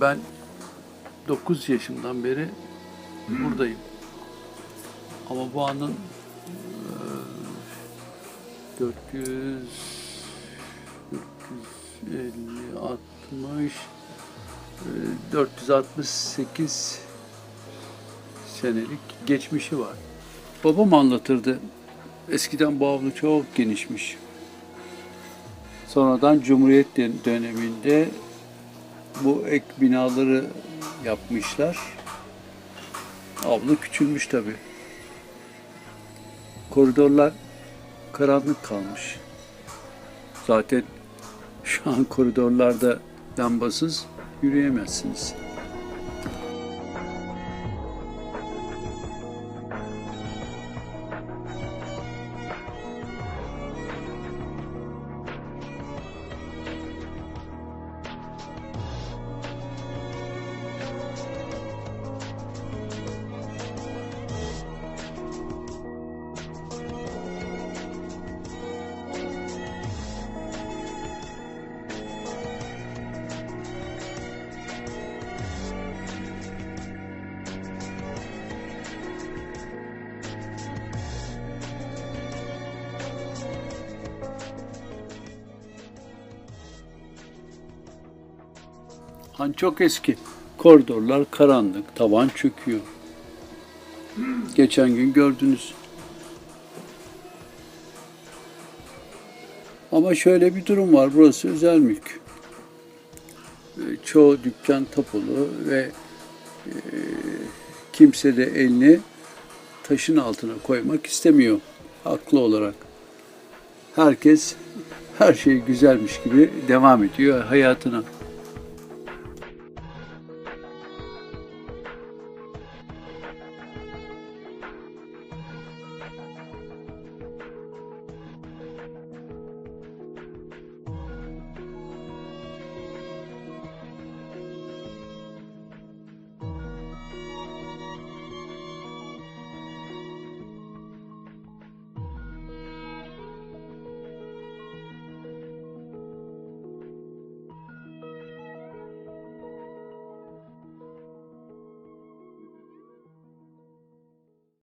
Ben 9 yaşımdan beri buradayım. Ama bu anın e, 400 450 60 e, 468 senelik geçmişi var. Babam anlatırdı. Eskiden bu avlu çok genişmiş. Sonradan Cumhuriyet dön- döneminde bu ek binaları yapmışlar. Avlu küçülmüş tabii. Koridorlar karanlık kalmış. Zaten şu an koridorlarda lambasız yürüyemezsiniz. Han çok eski. Koridorlar karanlık, tavan çöküyor. Geçen gün gördünüz. Ama şöyle bir durum var. Burası özel mülk. Ee, Çoğu dükkan tapulu ve e, kimse de elini taşın altına koymak istemiyor. Haklı olarak. Herkes her şey güzelmiş gibi devam ediyor hayatına.